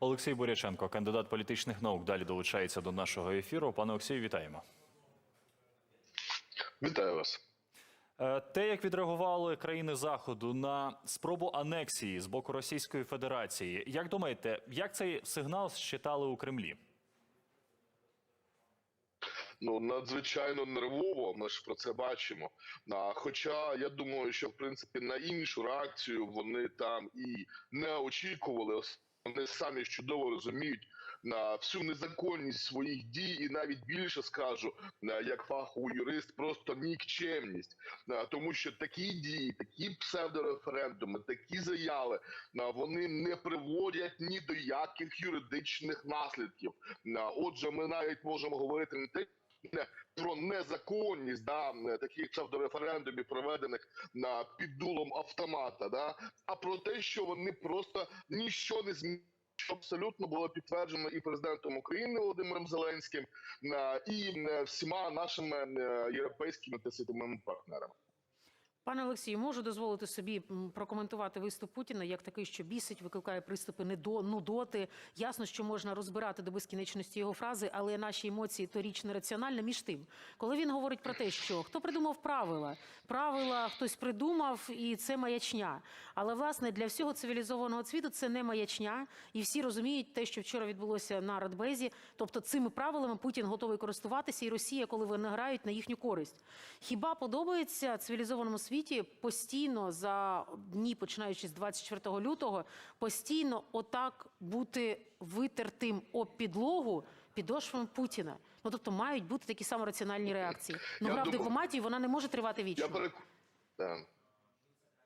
Олексій Буряченко, кандидат політичних наук, далі долучається до нашого ефіру. Пане Олексію, вітаємо. Вітаю вас. Е, Те, як відреагували країни заходу на спробу анексії з боку Російської Федерації, як думаєте, як цей сигнал считали у Кремлі? Ну надзвичайно нервово. Ми ж про це бачимо. А, хоча я думаю, що в принципі на іншу реакцію вони там і не очікували. Вони самі чудово розуміють на всю незаконність своїх дій, і навіть більше скажу, як фаховий юрист, просто нікчемність, тому що такі дії, такі псевдореферендуми, такі заяви, вони не приводять ні до яких юридичних наслідків. Отже, ми навіть можемо говорити не те. Про незаконність да, таких псевдореферендумів, проведених на під дулом автомата, да, а про те, що вони просто ніщо не змінили. Абсолютно було підтверджено і президентом України Володимиром Зеленським, і е, всіма нашими е, європейськими та світовими партнерами. Пане Олексію, можу дозволити собі прокоментувати виступ Путіна як такий, що бісить, викликає приступи недо, нудоти. Ясно, що можна розбирати до безкінечності його фрази, але наші емоції то річ нераціональна. Між тим, коли він говорить про те, що хто придумав правила, правила хтось придумав, і це маячня. Але власне для всього цивілізованого світу це не маячня, і всі розуміють те, що вчора відбулося на Радбезі. Тобто цими правилами Путін готовий користуватися, і Росія, коли вони грають на їхню користь. Хіба подобається цивілізованому світі постійно за дні, починаючи з 24 лютого, постійно отак бути витертим об підлогу підошвами Путіна? Ну тобто мають бути такі самі раціональні реакції. Ну гра в дипломатії вона не може тривати Я перек...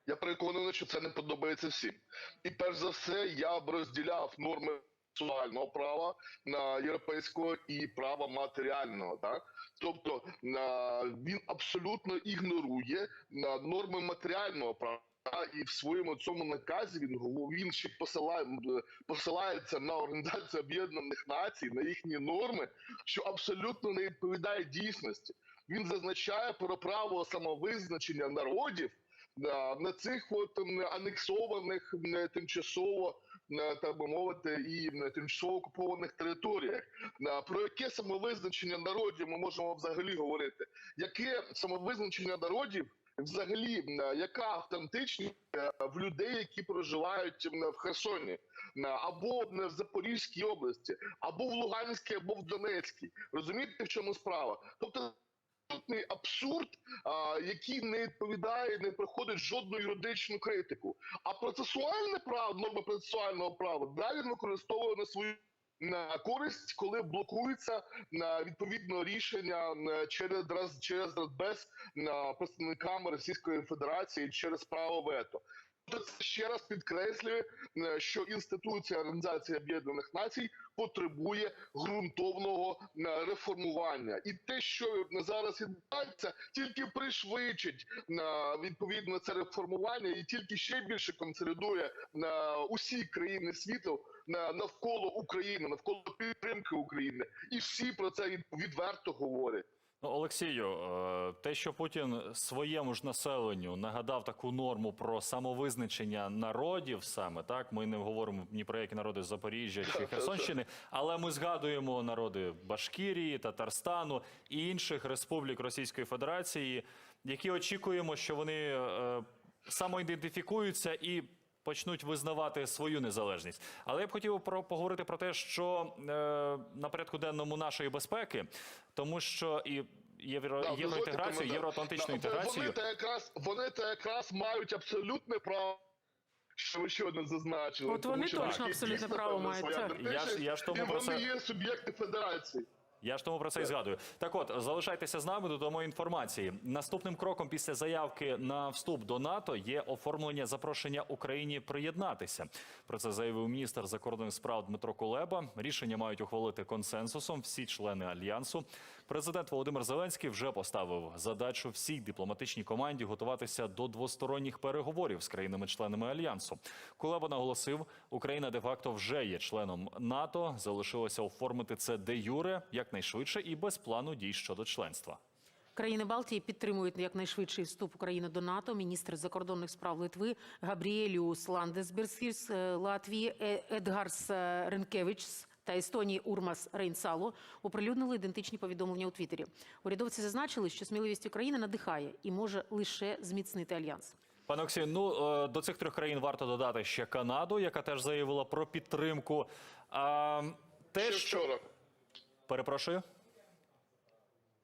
Я переконаний, що це не подобається всім. І перш за все, я б розділяв норми сексуального права на європейського і права матеріального. Так? Тобто він абсолютно ігнорує норми матеріального права. І в своєму цьому наказі він він ще посилає посилається на організацію Об'єднаних Націй, на їхні норми, що абсолютно не відповідає дійсності. Він зазначає про право самовизначення народів на, на цих от анексованих тимчасово так би мовити, і тимчасово окупованих територіях. Про яке самовизначення народів ми можемо взагалі говорити? Яке самовизначення народів? Взагалі, яка автентичність е, в людей, які проживають в Херсоні, або в Запорізькій області, або в Луганській, або в Донецькій. Розумієте, в чому справа? Тобто абсолютний абсурд, який не відповідає, не проходить жодну юридичну критику. А процесуальне право, норма процесуального права далі використовує на свою на користь, коли блокується на відповідно рішення через раз через на представниками Російської Федерації через право вето. Ще раз підкреслює, е, що інституція Організації Об'єднаних Націй потребує ґрунтовного е, реформування, і те, що зараз відбувається, тільки пришвидшить е, відповідно це реформування, і тільки ще більше консолідує усі країни світу навколо України, навколо підтримки України, і всі про це відверто говорять. Ну, Олексію, е, те, що Путін своєму ж населенню нагадав таку норму про самовизначення народів, саме так ми не говоримо ні про які народи Запоріжжя чи Херсонщини, але ми згадуємо народи Башкірії, Татарстану і інших республік Російської Федерації, які очікуємо, що вони е, самоідентифікуються і. Почнуть визнавати свою незалежність, але я б хотів про поговорити про те, що е, на порядку денному нашої безпеки, тому що і євро, Так, євроінтеграцію, дозвольте євроатлантичну інтеграцію. Вони та якраз вони та якраз мають абсолютне право. Що ви щойно зазначили, От вони точно абсолютне право мають. Я ж- я ж тому і про вони це- є суб'єкти федерації. Я ж тому про це і згадую. Так от, залишайтеся з нами, додамо інформації. Наступним кроком після заявки на вступ до НАТО є оформлення запрошення Україні приєднатися. Про це заявив міністр закордонних справ Дмитро Кулеба. Рішення мають ухвалити консенсусом всі члени альянсу. Президент Володимир Зеленський вже поставив задачу всій дипломатичній команді готуватися до двосторонніх переговорів з країнами-членами альянсу. Кулеба наголосив, Україна де-факто вже є членом НАТО. Залишилося оформити це де юре якнайшвидше і без плану дій щодо членства. Країни Балтії підтримують якнайшвидший вступ України до НАТО. Міністр закордонних справ Литви Габріеліус Ландесбергіс, е, Латвії Е- Едгарс е, Ренкевичс та Естонії Урмас Рейнсало оприлюднили ідентичні повідомлення у Твіттері. Урядовці зазначили, що сміливість України надихає і може лише зміцнити альянс. Пане Олексію, ну до цих трьох країн варто додати ще Канаду, яка теж заявила про підтримку. А, те, Ще що вчора. Перепрошую.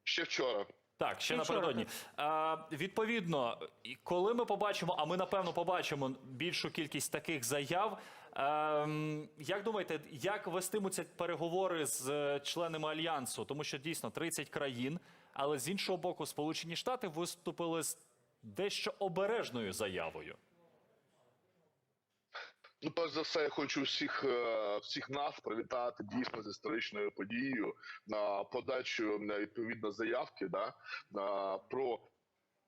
Ще вчора. Так, ще напередодні. А, відповідно, коли ми побачимо, а ми напевно побачимо більшу кількість таких заяв. ем, як думаєте, як вестимуться переговори з е, членами альянсу? Тому що дійсно 30 країн, але з іншого боку, Сполучені Штати виступили з дещо обережною заявою. Ну, перш за все, я хочу всіх, е, всіх нас привітати дійсно з історичною подією на подачу відповідно заявки да, на про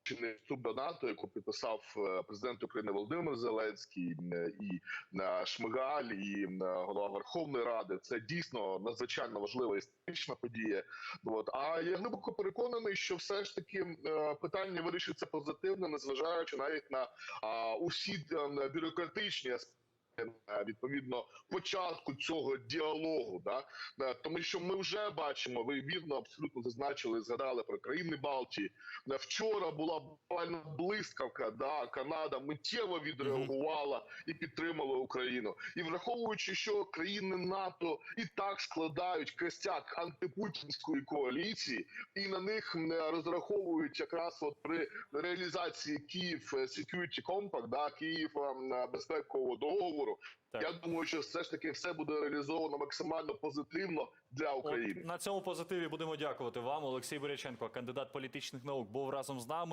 вступ до НАТО, яку підписав е, президент України Володимир Зеленський і е, Шмигаль, і голова Верховної Ради. Це дійсно надзвичайно важлива історична подія. От а я глибоко переконаний, що все ж таки питання вирішиться позитивно, незважаючи навіть на усі бюрократичні аспекти відповідно початку цього діалогу, да Е, тому що ми вже бачимо, ви вірно абсолютно зазначили, згадали про країни Балтії. Е, Вчора була буквально блискавка. Да, Канада миттєво відреагувала і підтримала Україну. І враховуючи, що країни НАТО і так складають костяк антипутінської коаліції, і на них м, розраховують якраз от при реалізації Київ е, Security Compact, да Київ е, безпекового договору. Так. Я думаю, що все ж таки все буде реалізовано максимально позитивно для України. От на цьому позитиві будемо дякувати вам. Олексій Боряченко, кандидат політичних наук, був разом з нами.